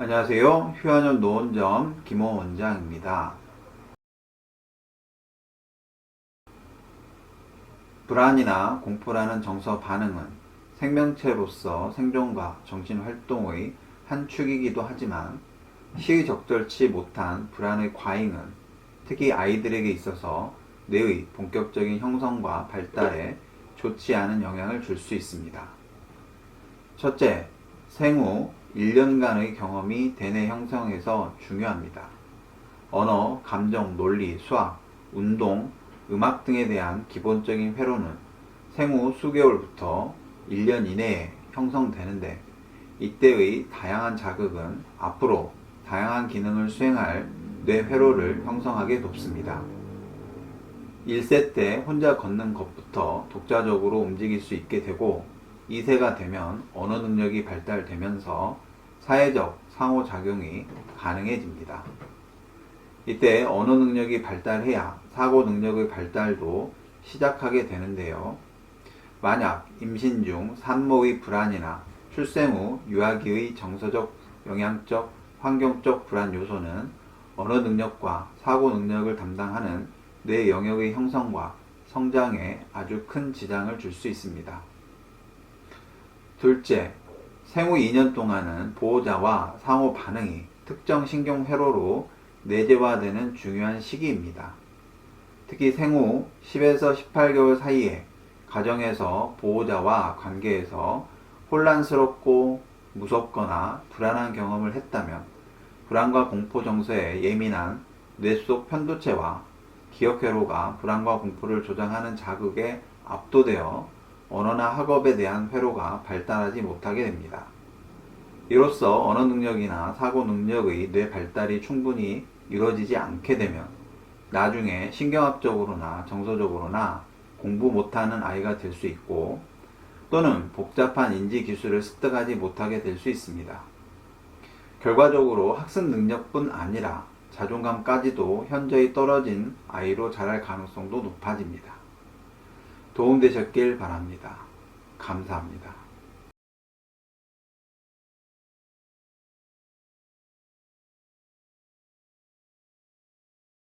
안녕하세요. 휴안현 노원점 김호 원장입니다. 불안이나 공포라는 정서 반응은 생명체로서 생존과 정신활동의 한 축이기도 하지만 시의적절치 못한 불안의 과잉은 특히 아이들에게 있어서 뇌의 본격적인 형성과 발달에 좋지 않은 영향을 줄 수 있습니다. 첫째, 생후 1년간의 경험이 대뇌 형성에서 중요합니다. 언어, 감정, 논리, 수학, 운동, 음악 등에 대한 기본적인 회로는 생후 수개월부터 1년 이내에 형성되는데 이때의 다양한 자극은 앞으로 다양한 기능을 수행할 뇌 회로를 형성하게 돕습니다. 1세 때 혼자 걷는 것부터 독자적으로 움직일 수 있게 되고 2세가 되면 언어 능력이 발달되면서 사회적 상호작용이 가능해집니다. 이때 언어 능력이 발달해야 사고 능력의 발달도 시작하게 되는데요. 만약 임신 중 산모의 불안이나 출생 후 유아기의 정서적, 영양적, 환경적 불안 요소는 언어 능력과 사고 능력을 담당하는 뇌 영역의 형성과 성장에 아주 큰 지장을 줄 수 있습니다. 둘째, 생후 2년 동안은 보호자와 상호 반응이 특정 신경 회로로 내재화되는 중요한 시기입니다. 특히 생후 10에서 18개월 사이에 가정에서 보호자와 관계에서 혼란스럽고 무섭거나 불안한 경험을 했다면 불안과 공포 정서에 예민한 뇌 속 편도체와 기억 회로가 불안과 공포를 조장하는 자극에 압도되어 언어나 학업에 대한 회로가 발달하지 못하게 됩니다. 이로써 언어 능력이나 사고 능력의 뇌 발달이 충분히 이루어지지 않게 되면 나중에 신경학적으로나 정서적으로나 공부 못하는 아이가 될 수 있고 또는 복잡한 인지 기술을 습득하지 못하게 될 수 있습니다. 결과적으로 학습 능력뿐 아니라 자존감까지도 현저히 떨어진 아이로 자랄 가능성도 높아집니다. 도움되셨길 바랍니다. 감사합니다.